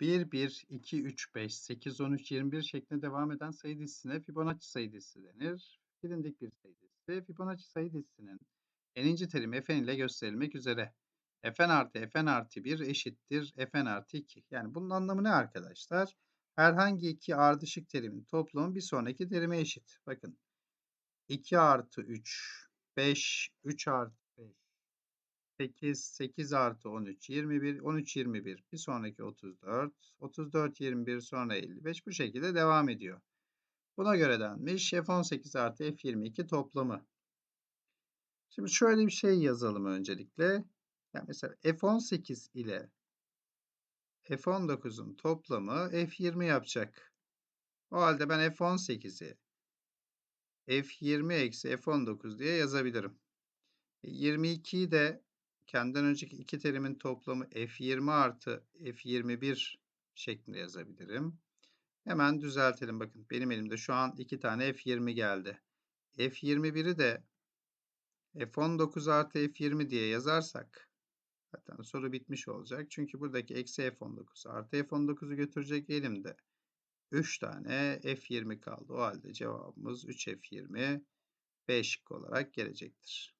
1, 1, 2, 3, 5, 8, 13, 21 şeklinde devam eden sayı dizisine Fibonacci sayı dizisi denir. Bilindik bir sayı dizisi. Fibonacci sayı dizisinin n'inci terimi fn ile gösterilmek üzere. fn artı fn artı 1 eşittir fn artı 2. Yani bunun anlamı ne arkadaşlar? Herhangi iki ardışık terimin toplamı bir sonraki terime eşit. Bakın 2 artı 3, 5, 3 artı 5, 8, 8 artı 13, 21, 13, 21. Bir sonraki 34, 34, 21 sonra 55 bu şekilde devam ediyor. Buna göre denmiş F18 artı F22 toplamı. Şimdi şöyle bir şey yazalım öncelikle. Yani mesela F18 ile F19'un toplamı F20 yapacak. O halde ben F18'i F20 eksi F19 diye yazabilirim. 22'yi de kendinden önceki iki terimin toplamı F20 artı F21 şeklinde yazabilirim. Hemen düzeltelim. Bakın benim elimde şu an iki tane F20 geldi. F21'i de F19 artı F20 diye yazarsak zaten soru bitmiş olacak. Çünkü buradaki eksi F19 artı F19'u götürecek elimde 3 tane F20 kaldı. O halde cevabımız 3F20 B şıkkı olarak gelecektir.